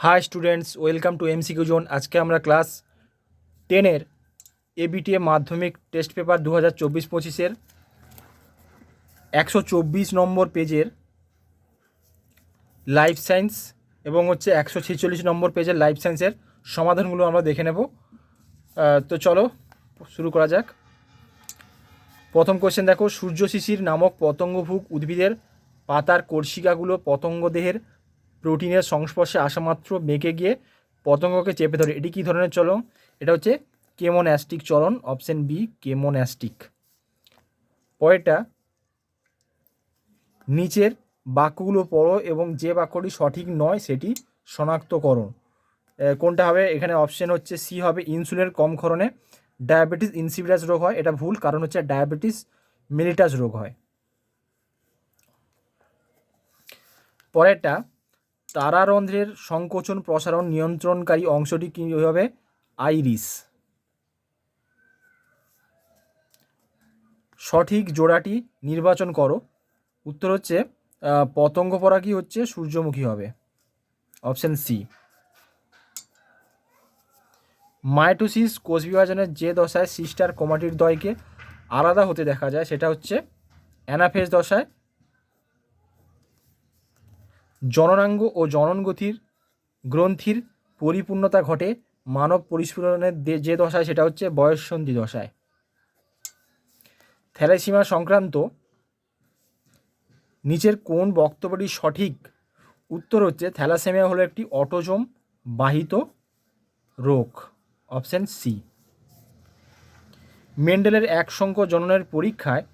Hi students, welcome to MCQ zone আজকে আমরা class টেনের এবিটিএ মাধ্যমিক টেস্ট পেপার দু হাজার চব্বিশ পঁচিশের একশো চব্বিশ নম্বর পেজের লাইফ সায়েন্স এবং হচ্ছে একশো ছেচল্লিশ নম্বর পেজের লাইফ সায়েন্সের সমাধানগুলো আমরা দেখে নেব। তো চলো, শুরু করা যাক। প্রথম কোশ্চেন দেখো, সূর্য শিশির নামক পতঙ্গভুক উদ্ভিদের পাতার কর্ষিকাগুলো পতঙ্গ দেহের প্রোটিনের সংস্পর্শে আসা মাত্র বেঁকে গিয়ে পতঙ্গকে চেপে ধরে। এটি কী ধরনের চলন? এটা হচ্ছে কেমোন্যাস্টিক চলন, অপশন বি, কেমোন্যাস্টিক। পরেরটা, নিচের বাক্যগুলো পড়ো এবং যে বাক্যটি সঠিক নয় সেটি শনাক্তকরণ। কোনটা হবে? এখানে অপশন হচ্ছে সি হবে ইনসুলিনের কম ক্ষরণে। ডায়াবেটিস ইনসিভিটাস রোগ হয়, এটা ভুল, কারণ হচ্ছে ডায়াবেটিস মেলিটাস রোগ হয়। পরেরটা তারারন্ধ্রের সংকোচন প্রসারণ নিয়ন্ত্রণকারী অংশটি কী হবে? আইরিস। সঠিক জোড়াটি নির্বাচন করো। উত্তর হচ্ছে পতঙ্গ পরাগী হচ্ছে সূর্যমুখী হবে। Option C. মাইটোসিস কোষ বিভাজনের যে দশায় সিস্টার কোমাটির দয়কে আলাদা হতে দেখা যায়, সেটা হচ্ছে অ্যানাফেজ দশায় জননাঙ্গ ও জননগতির গ্রন্থির পরিপূর্ণতা ঘটে মানব পরিস্ফুরণের যে দশায়, সেটা হচ্ছে বয়ঃসন্ধি দশায়। থ্যালাসিমা সংক্রান্ত নিচের কোন বক্তব্যটি সঠিক উত্তর হচ্ছে, থ্যালাসেমিয়া হলো একটি অটোজোম বাহিত রোগ, অপশন সি। মেন্ডেলের এক সংখ্য জননের পরীক্ষায়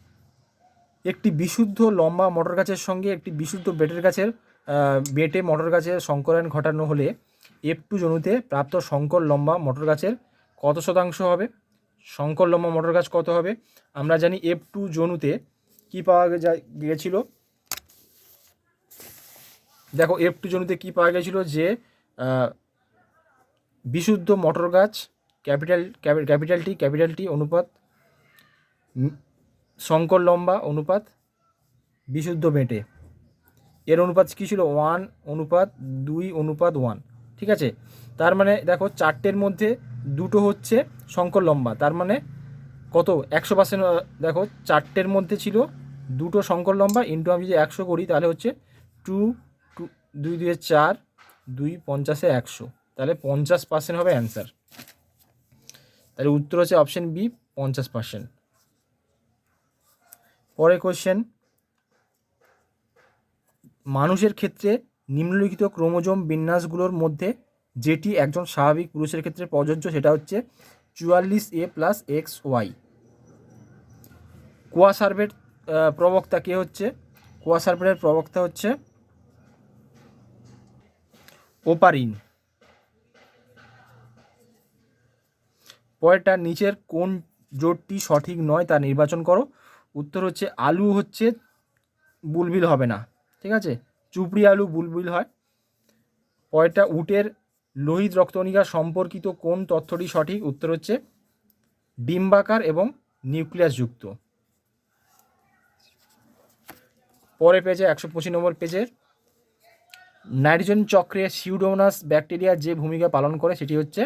একটি বিশুদ্ধ লম্বা মটর গাছের সঙ্গে একটি বিশুদ্ধ বেটের গাছের বেটে মটর গাছের সংকরায়ন ঘটানো হলে এফ টু জনুতে প্রাপ্ত সংকর লম্বা মটর গাছের কত শতাংশ হবে? সংকর লম্বা মটর গাছ কত হবে? আমরা জানি এফ টু জনুতে কী পাওয়া গিয়েছিল? দেখো এফ টু জনুতে কী পাওয়া গেছিল যে বিশুদ্ধ মটর গাছ, capital capital T capital T অনুপাত সংকর লম্বা অনুপাত বিশুদ্ধ বেটে এর অনুপাত কী ছিল? ওয়ান অনুপাত দুই অনুপাত ওয়ান ঠিক আছে? তার মানে দেখো চারটের মধ্যে দুটো হচ্ছে সংকর লম্বা, তার মানে কত? একশো পার্সেন্ট দেখো চারটের মধ্যে ছিল দুটো সংকর লম্বা ইন্টু আমি যদি একশো করি, তাহলে হচ্ছে টু টু দুই দুয়ে চার, দুই পঞ্চাশে একশো। তাহলে পঞ্চাশ পার্সেন্ট হবে অ্যান্সার তাহলে উত্তর হচ্ছে অপশন বি পঞ্চাশ পার্সেন্ট পরে কোশ্চেন মানুষের ক্ষেত্রে নিম্নলিখিত ক্রোমোজোম বিন্যাসগুলোর মধ্যে যেটি একজন স্বাভাবিক পুরুষের ক্ষেত্রে প্রযোজ্য সেটা হচ্ছে চুয়াল্লিশ এ প্লাস এক্স ওয়াই কোয়াসার্ভের আহ, প্রবক্তা কে হচ্ছে? কোয়াসার্ভের প্রবক্তা হচ্ছে ওপারিন। পরেরটা নিচের কোন জোটটি সঠিক নয় তা নির্বাচন করো। উত্তর হচ্ছে আলু হচ্ছে বুলবিল হবে না। ঠিক আছে? চুপড়ি আলু বুলবুল হয়। পরেরটা উটের লোহিত রক্তকণিকা সম্পর্কিত কোন তথ্যটি সঠিক? উত্তর হচ্ছে ডিম্বাকার এবং নিউক্লিয়াসযুক্ত পরের পেজে একশো পঁচিশ নম্বর পেজের নাইট্রোজেন চক্রে সিউডোনাস ব্যাকটেরিয়া যে ভূমিকা পালন করে সেটি হচ্ছে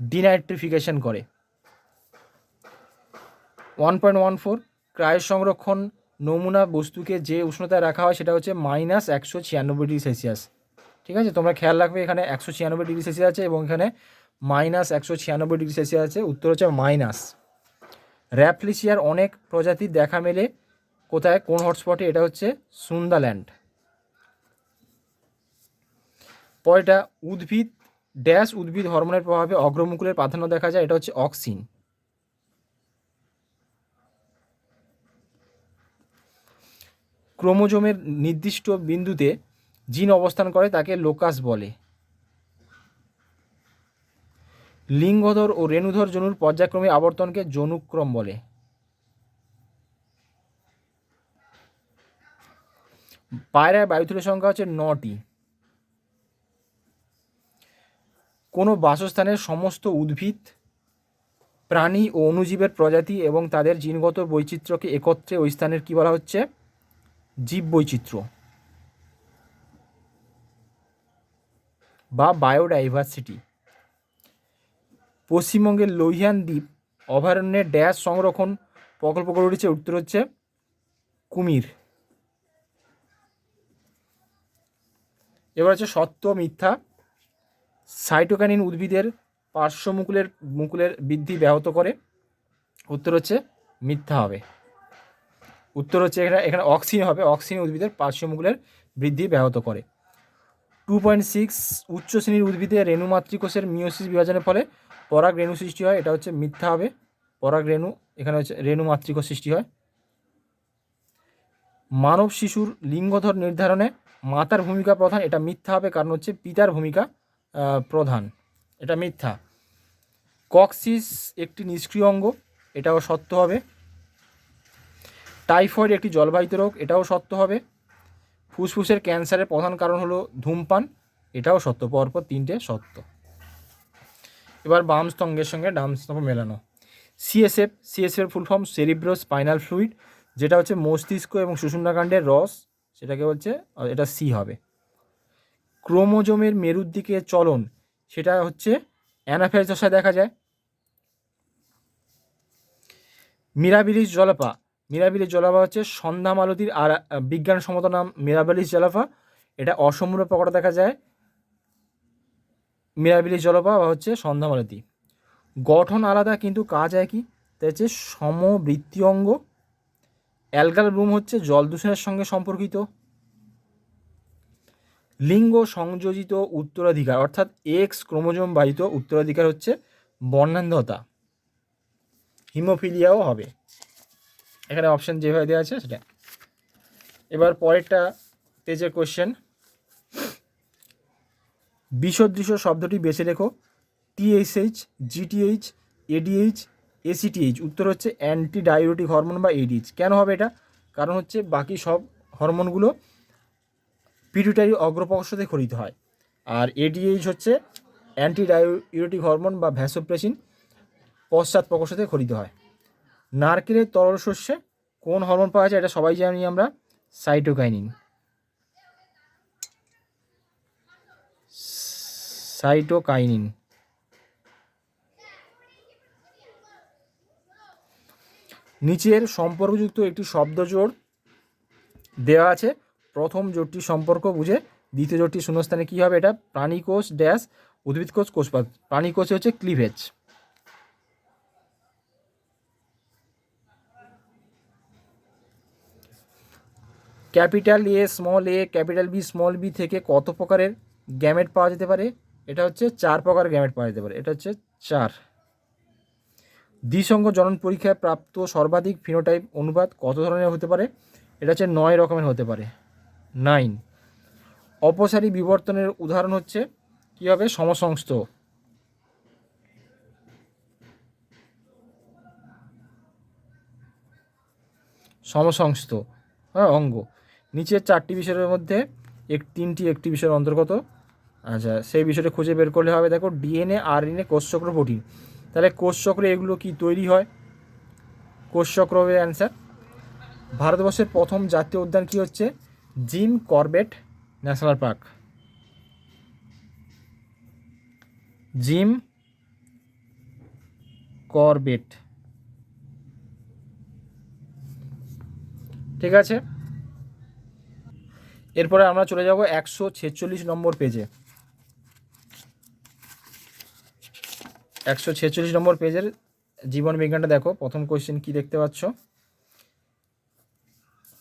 ডিনাইট্রিফিকেশন করে। ওয়ান পয়েন্ট ওয়ান ফোর ক্রায় সংরক্ষণ নমুনা বস্তুকে যে উষ্ণতায় রাখা হয় সেটা হচ্ছে মাইনাস একশো ছিয়ানব্বই ডিগ্রি সেলসিয়াস। ঠিক আছে? তোমরা খেয়াল রাখবে এখানে একশো ছিয়ানব্বই ডিগ্রি সেলসিয়াস আছে এবং এখানে মাইনাস একশো ছিয়ানব্বই ডিগ্রি সেলসিয়াস আছে, উত্তর হচ্ছে মাইনাস। র্যাপলিসিয়ার অনেক প্রজাতির দেখা মেলে কোথায়? কোন হটস্পটে? এটা হচ্ছে সুন্দাল্যান্ড। পরেটা উদ্ভিদ, ড্যাশ উদ্ভিদ হরমোনের প্রভাবে অগ্রমুকুলের প্রাধান্য দেখা যায়, এটা হচ্ছে অক্সিন। ক্রোমোজোমের নির্দিষ্ট বিন্দুতে জিন অবস্থান করে তাকে লোকাস বলে। লিঙ্গধর ও রেণুধর জনুর পর্যায়ক্রমে আবর্তনকে জনুক্রম বলে। পায়রায় বায়ুথলের সংখ্যা হচ্ছে নটি। কোনো বাসস্থানের সমস্ত উদ্ভিদ, প্রাণী ও অণুজীবের প্রজাতি এবং তাদের জিনগত বৈচিত্র্যকে একত্রে ওই স্থানের কী বলা হচ্ছে? জীব বৈচিত্র্য বা বায়োডাইভার্সিটি। পশ্চিমবঙ্গের লোহিয়ান দ্বীপ অভয়ারণ্যের ড্যাশ সংরক্ষণ প্রকল্প গড়ে উঠেছে। উত্তর হচ্ছে কুমির। এবার হচ্ছে সত্য মিথ্যা। সাইটোকানিন উদ্ভিদের পার্শ্ব মুকুলের মুকুলের বৃদ্ধি ব্যাহত করে। উত্তর হচ্ছে মিথ্যা হবে। উত্তর হচ্ছে এখানে এখানে অক্সিন হবে অক্সিন উদ্ভিদের পার্শ্ব মুকুলের বৃদ্ধি ব্যাহত করে। টু পয়েন্ট সিক্স উচ্চ শ্রেণির উদ্ভিদে রেণু মাতৃকোষের মিওসিস বিভাজনের ফলে পরাগ রেণু সৃষ্টি হয়, এটা হচ্ছে মিথ্যা হবে। পরাগ রেণু, এখানে হচ্ছে রেণু মাতৃকোষ সৃষ্টি হয়। মানব শিশুর লিঙ্গধর নির্ধারণে মাতার ভূমিকা প্রধান, এটা মিথ্যা হবে, কারণ হচ্ছে পিতার ভূমিকা প্রধান। এটা মিথ্যা। কক্সিস একটি নিষ্ক্রিয় অঙ্গ, এটাও সত্য হবে। টাইফয়েড একটি জলবাহিত রোগ, এটাও সত্য হবে। ফুসফুসের ক্যান্সারের প্রধান কারণ হলো ধূমপান, এটাও সত্য, পরপর তিনটে সত্য। এবার বাম স্তম্ভের সঙ্গে ডাম স্তম্ভ মেলানো। সিএসএফ সিএসএফ এর full form cerebrospinal fluid যেটা হচ্ছে মস্তিষ্ক এবং সুষুম্নাকাণ্ডের রস, সেটাকে বলছে এটা সি হবে। ক্রোমোজোমের মেরুর দিকে চলন, সেটা হচ্ছে অ্যানাফেজ দশায় দেখা যায়। মিরাবিলিস জলপা মিরাবিলিস জলপা হচ্ছে সন্ধ্যা মালতীর আর আহ, বিজ্ঞানসম্মত নাম মিরাবিলিস জলপা এটা অসম্পূর্ণ প্রকট দেখা যায়। মিরাবিলিস জলপা বা হচ্ছে সন্ধ্যা মালতী। গঠন আলাদা কিন্তু কাজ একই। তাই হচ্ছে সমবৃত্তি অঙ্গ। অ্যালগাল ব্লুম হচ্ছে জল দূষণের সঙ্গে সম্পর্কিত। লিঙ্গ সংযোজিত উত্তরাধিকার অর্থাৎ এক্স ক্রোমোজোম বাহিত উত্তরাধিকার হচ্ছে বর্ণান্ধতা। হিমোফিলিয়াও হবে। এখানে অপশন যেভাবে দেওয়া আছে সেটা। এবার পরেরটা পেজের কোশ্চেন বিসদৃশ্য শব্দটি বেছে লেখো। টিএসএইচ জিটিএইচ এডিএইচ এসিটিএইচ উত্তর হচ্ছে অ্যান্টি ডায়োটিক হরমোন বা এডিএইচ কেন হবে এটা? কারণ হচ্ছে বাকি সব হরমোনগুলো পিটুটারি অগ্রপক্ষতে খরিত হয়। আর এডিএইচ হচ্ছে অ্যান্টি ডায়োটিক হরমোন বা ভ্যাসোপ্রেসিন পশ্চাৎ প্রকোষ্ঠতে খরিত হয়। নারকেলের তরল শস্যে কোন হরমোন পাওয়া যায় এটা সবাই জানি আমরা সাইটোকাইনিন সাইটোকাইনিন নিচের সম্পর্কযুক্ত একটি শব্দ জোর দেওয়া আছে। প্রথম জোটটি সম্পর্ক বুঝে, দ্বিতীয় জোটটি শূন্যস্থানে কী হবে এটা? প্রাণীকোষ ড্যাশ, উদ্ভিদকোষ কোষপাত। প্রাণীকোষে হচ্ছে cleavage capital A small A capital B small B থেকে কত প্রকারের গ্যামেট পাওয়া যেতে পারে? এটা হচ্ছে চার প্রকার গ্যামেট পাওয়া যেতে পারে। এটা হচ্ছে চার। দ্বিসঙ্গ জনন পরীক্ষায় প্রাপ্ত সর্বাধিক ফিনোটাইপ অনুপাত কত ধরনের হতে পারে? এটা হচ্ছে নয় রকমের হতে পারে। নাইন। অপসারী বিবর্তনের উদাহরণ হচ্ছে কী হবে সমসংস্থ। সমসংস্থ। হ্যাঁ অঙ্গ। নিচের চারটি বিষয়ের মধ্যে এক তিনটি একটি বিষয়ের অন্তর্গত। আচ্ছা সেই বিষয়টা খুঁজে বের করলে হবে, দেখো ডিএনএ আরএনএ কোষচক্র প্রোটিন। তাহলে কোষচক্রে এগুলো কি তৈরি হয়? কোষচক্র হবে অ্যান্সার। ভারতবর্ষের প্রথম জাতীয় উদ্যান কি হচ্ছে? Jim Corbett national park. Jim Corbett. ঠিক আছে? এরপরে আমরা চলে যাব একশো ছেচল্লিশ নম্বর পেজে একশো ছেচল্লিশ নম্বর পেজের জীবন বিজ্ঞানটা দেখো, প্রথম কোশ্চেন কি দেখতে পাচ্ছ?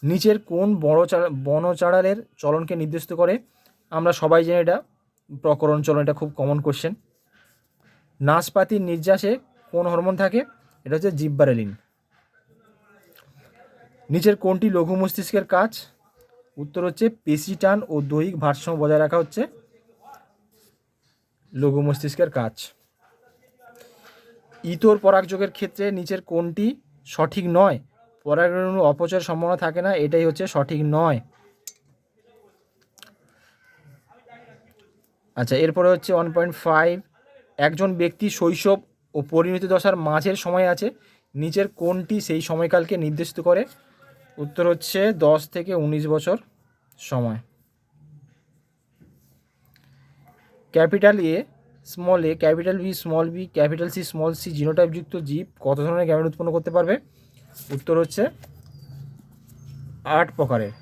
নিচের কোন বড় বনচাড়ালের চলনকে নির্দিষ্ট করে? আমরা সবাই জানি এটা, প্রকরণ চলন, এটা খুব কমন কোশ্চেন নাশপাতির নির্যাসে কোন হরমোন থাকে? এটা হচ্ছে জিব্বারেলিন। নিচের কোনটি লঘু মস্তিষ্কের কাজ? উত্তর হচ্ছে পেশিটান ও দৈহিক ভারসাম্য বজায় রাখা হচ্ছে লঘু মস্তিষ্কের কাজ। ইতর পরাগযোগের ক্ষেত্রে নিচের কোনটি সঠিক নয় পরাগরেণু অপচয়ের সম্ভাবনা থাকে না, এটাই হচ্ছে সঠিক নয়। আচ্ছা এরপরে হচ্ছে ওয়ান পয়েন্ট ফাইভ একজন ব্যক্তি শৈশব ও পরিণতি দশার মাঝের সময় আছে, নিচের কোনটি সেই সময়কালকে নির্দিষ্ট করে। উত্তর হচ্ছে দশ থেকে উনিশ বছর সময়। Capital A small A capital B small B capital C small C জিনোটাইপযুক্ত জীব কত ধরনের গ্যামেট উৎপন্ন করতে পারবে? উত্তর হচ্ছে আট প্রকারের।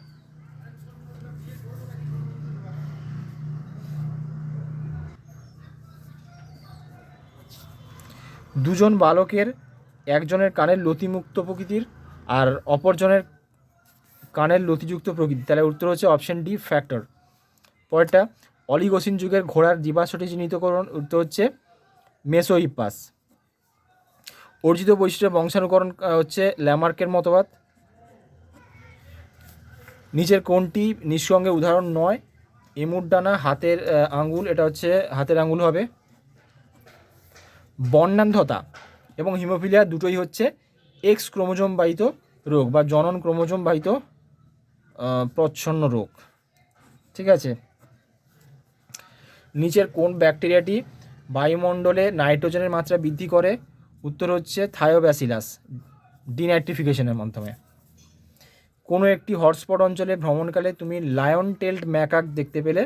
দুজন বালকের একজনের কানের লতিমুক্ত প্রকৃতির আর অপরজনের কানের লতিযুক্ত প্রকৃতি। তাহলে উত্তর হচ্ছে অপশন ডি ফ্যাক্টর পরেরটা অলিগোসিন যুগের ঘোড়ার জীবাশ্মটি চিহ্নিতকরণ উত্তর হচ্ছে মেসোইপাস অর্জিত বৈশিষ্ট্য বংশানুকরণ হচ্ছে ল্যামার্কের মতবাদ। নিচের কোনটি নিঃসঙ্গে উদাহরণ নয়। এমুর ডানা হাতের আঙ্গুল এটা হচ্ছে হাতের আঙ্গুল হবে। বর্ণান্ধতা এবং হিমোফিলিয়া দুটোই হচ্ছে এক্স ক্রোমোজোম বাহিত রোগ বা জনন ক্রোমোজোম বাহিত আহ, প্রচ্ছন্ন রোগ। ঠিক আছে? নিচের কোন ব্যাকটেরিয়াটি বায়ুমণ্ডলে নাইট্রোজেনের মাত্রা বৃদ্ধি করে? উত্তর হচ্ছে থায়োব্যাসিলাস ডিনাইট্রিফিকেশনের মাধ্যমে। কোনো একটি হটস্পট অঞ্চলে ভ্রমণকালে তুমি লায়ন টেল্ড ম্যাকাক দেখতে পেলে?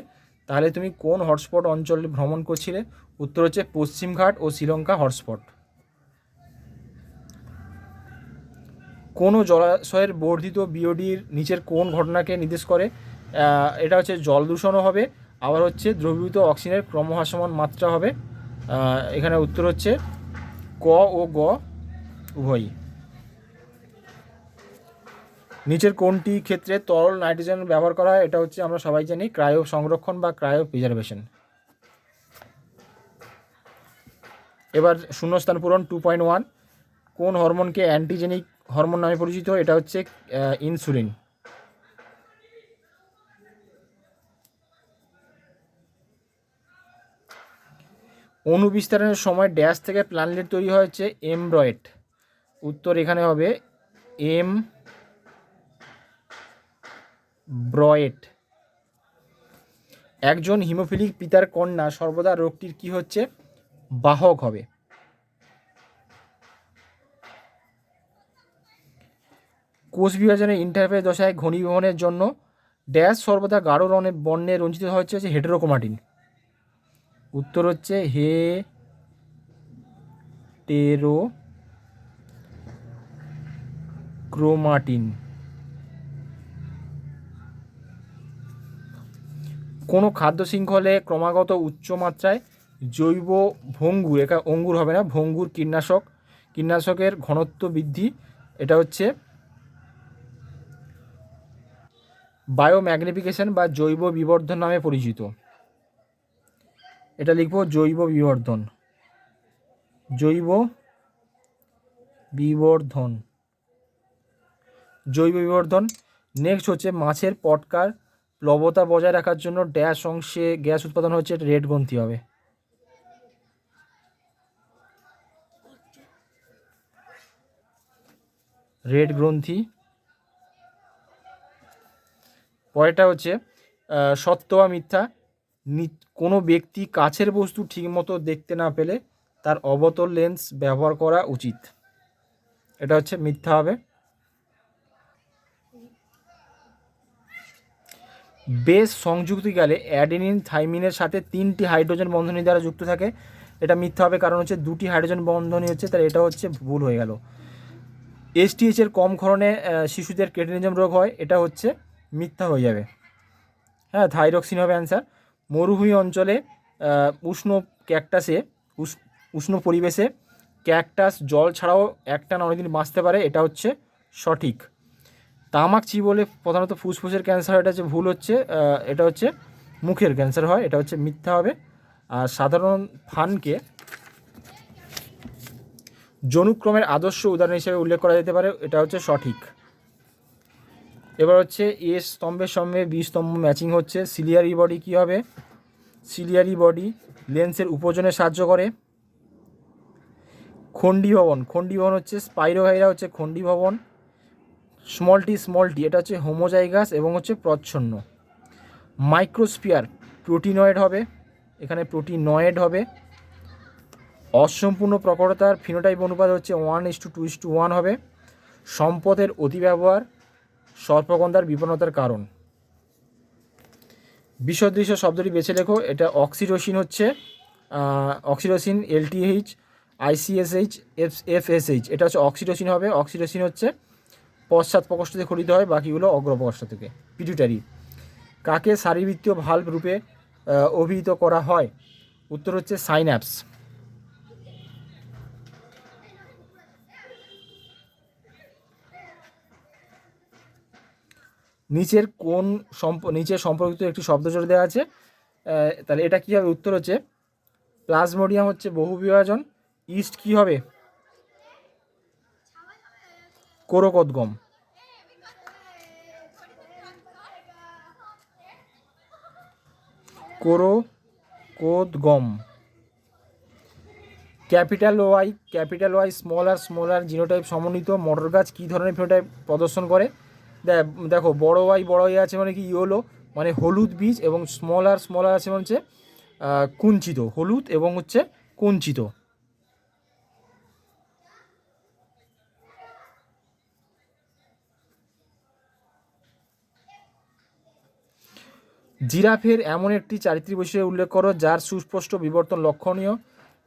তাহলে তুমি কোন হটস্পট অঞ্চলে ভ্রমণ করছিলে? উত্তর হচ্ছে পশ্চিমঘাট ও শ্রীলঙ্কা হটস্পট। কোনো জলাশয়ের বর্ধিত বিওডির নিচের কোন ঘটনাকে নির্দেশ করে? এটা হচ্ছে জল দূষণও হবে, আবার হচ্ছে দ্রবীভূত অক্সিজেনের ক্রমহ্রাসমান মাত্রা হবে। এখানে উত্তর হচ্ছে ক ও গ উভয়ই। নিচের কোনটি ক্ষেত্রে তরল নাইট্রোজেন ব্যবহার করা হয়, এটা হচ্ছে আমরা সবাই জানি, ক্রায়ো সংরক্ষণ বা ক্রায়ো প্রিজার্ভেশন। এবার শূন্যস্থান পূরণ টু পয়েন্ট ওয়ান কোন হরমোনকে অ্যান্টিজেনিক হরমোন নামে পরিচিত, এটা হচ্ছে ইনসুলিন অণু বিস্তারণের সময় ড্যাশ থেকে প্ল্যানলেট তৈরি হয়েছে এমব্রয়েড। উত্তর এখানে হবে এম ব্রয়েড একজন হিমোফিলিক পিতার কন্যা সর্বদা রোগটির কি হচ্ছে? বাহক হবে। কোষ বিভাজনের ইন্টারফেস দশায় ঘনীভবনের জন্য ড্যাশ সর্বদা গাঢ় রঙে বর্ণে রঞ্জিত হচ্ছে হচ্ছে হেটেরোক্রোমাটিন উত্তর হচ্ছে হে টেরো ক্রোমাটিন কোনো খাদ্য শৃঙ্খলে ক্রমাগত উচ্চ মাত্রায় জৈব ভঙ্গুর, একা অঙ্গুর হবে না, ভঙ্গুর কীটনাশক, কীটনাশকের ঘনত্ব বৃদ্ধি, এটা হচ্ছে বায়োম্যাগনিফিকেশন বা জৈব বিবর্ধন নামে পরিচিত। এটা লিখব জৈব বিবর্ধন। জৈব বিবর্ধন। জৈব বিবর্ধন। নেক্সট হচ্ছে মাছের পটকার প্লবতা বজায় রাখার জন্য ড্যাশ অংশে গ্যাস উৎপাদন হচ্ছে রেড গ্রন্থি হবে। রেড গ্রন্থি। পরেরটা হচ্ছে সত্য বা মিথ্যা। কোনো ব্যক্তি কাছের বস্তু ঠিকমতো দেখতে না পেলে তার অবতল লেন্স ব্যবহার করা উচিত। এটা হচ্ছে মিথ্যা হবে। বেশ সংযুক্তিকালে অ্যাডেনিন থাইমিনের সাথে তিনটি হাইড্রোজেন বন্ধনী দ্বারা যুক্ত থাকে। এটা মিথ্যা হবে কারণ হচ্ছে দুটি হাইড্রোজেন বন্ধনী হচ্ছে তার এটা হচ্ছে ভুল হয়ে গেল। এসটিএইচ এর কম ক্ষরণে শিশুদের কেটেনিজম রোগ হয়। এটা হচ্ছে মিথ্যা হয়ে যাবে। হ্যাঁ থাইরক্সিন হবে অ্যান্সার মরুভূমি অঞ্চলে উষ্ণ ক্যাকটাসে উষ্ণ পরিবেশে ক্যাকটাস জল ছাড়াও একটানা অনেকদিন বাঁচতে পারে, এটা হচ্ছে সঠিক। তামাক চি বলে প্রধানত ফুসফুসের ক্যান্সার এটা হচ্ছে ভুল হচ্ছে এটা হচ্ছে মুখের ক্যান্সার হয়, এটা হচ্ছে মিথ্যা হবে। আর সাধারণ ফানকে জনুক্রমের আদর্শ উদাহরণ হিসেবে উল্লেখ করা যেতে পারে, এটা হচ্ছে সঠিক। এবার হচ্ছে এ স্তম্ভের সঙ্গে বি স্তম্ভ ম্যাচিং হচ্ছে। সিলিয়ারি বডি কী হবে? সিলিয়ারি বডি লেন্সের উপজনে সাহায্য করে। খণ্ডী ভবন খণ্ডী ভবন হচ্ছে স্পাইরোভাইরা হচ্ছে খণ্ডী ভবন স্মল টি স্মল টি এটা হচ্ছে হোমোজাইগাস এবং হচ্ছে প্রচ্ছন্ন। মাইক্রোস্ফিয়ার প্রোটিনয়েড হবে। এখানে প্রোটিনয়েড হবে। অসম্পূর্ণ প্রকটতার ফিনোটাইপ অনুপাত হচ্ছে one is to two is to one হবে। সম্পদের অতিব্যবহার সর্পগন্ধার বিপন্নতার কারণ। বিসদৃশ্য শব্দটি বেছে লেখো, এটা অক্সিটোসিন হচ্ছে oxytocin LTH, ICSH, F, FSH, এটা হচ্ছে অক্সিটোসিন হবে অক্সিটোসিন হচ্ছে পশ্চাৎ প্রকোষ্ঠ থেকে খরিত হয়, বাকিগুলো অগ্রপ্রকোষ্ঠ থেকে, পিটুটারি। কাকে শারীরবৃত্তীয় ভাল্ব রূপে অভিহিত করা হয়? উত্তর হচ্ছে সাইন্যাপস নিচের কোন সম্প, নিচের সম্পর্কিত একটি শব্দ শব্দজোড় দেওয়া আছে। তাহলে এটা কী হবে উত্তর হচ্ছে, প্লাজমোডিয়াম হচ্ছে বহু বিভাজন। ইস্ট কী হবে? কোরকোদ্গম। কোরকোদ্গম। Capital Y capital Y small R small R genotype সমন্বিত মটর গাছ কী ধরনের ফিনোটাইপ প্রদর্শন করে? দেখো বড় ওয়াই বড় ওয়াই আছে মানে কি, ইয়োলো মানে হলুদ বীজ এবং স্মল আর স্মল আর আছে মানে হচ্ছে কুঞ্চিত, হলুদ এবং হচ্ছে কুঞ্চিত। জিরাফের এমন একটি চারিত্রিক বৈশিষ্ট্য উল্লেখ করো, যার সুস্পষ্ট বিবর্তন লক্ষণীয়।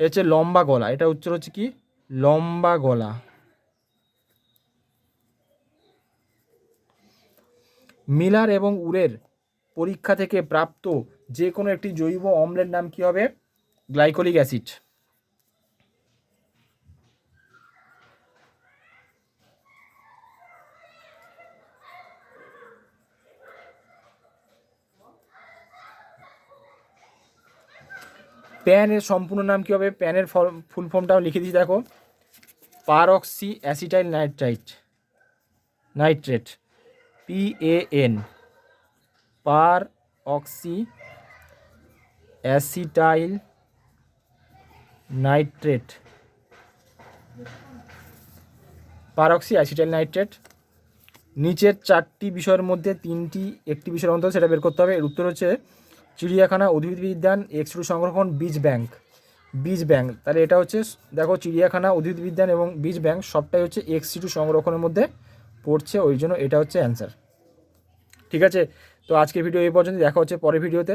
এ হচ্ছে লম্বা গলা, এটা উত্তর হচ্ছে কি? লম্বা গলা। মিলার এবং উরের পরীক্ষা থেকে প্রাপ্ত যে কোনো একটি জৈব অম্লের নাম কি হবে? Glycolic acid. প্যানের সম্পূর্ণ নাম কী হবে? প্যানের ফুল ফর্মটাও লিখে দিচ্ছি দেখো। Peroxy acetyl nitrite. Nitrate. P A N peroxy acetyl nitrate. Peroxy acetyl nitrate. নিচের চারটি বিষয়ের মধ্যে তিনটি, একটি বিষয়ের অন্তর সেটা বের করতে হবে। এর উত্তর হচ্ছে চিড়িয়াখানা উদ্ভিদ বিজ্ঞান এক্সরু সংরক্ষণ বীজ ব্যাংক। বীজ ব্যাংক, তাহলে এটা হচ্ছে, দেখো চিড়িয়াখানা উদ্ভিদ বিজ্ঞান এবং বীজ ব্যাংক সবটাই হচ্ছে এক্স টু সংরক্ষণের মধ্যে পড়ছে, ওই জন্য এটা হচ্ছে অ্যান্সার ঠিক আছে? তো আজকের ভিডিও এই পর্যন্ত দেখা হচ্ছে পরের ভিডিওতে।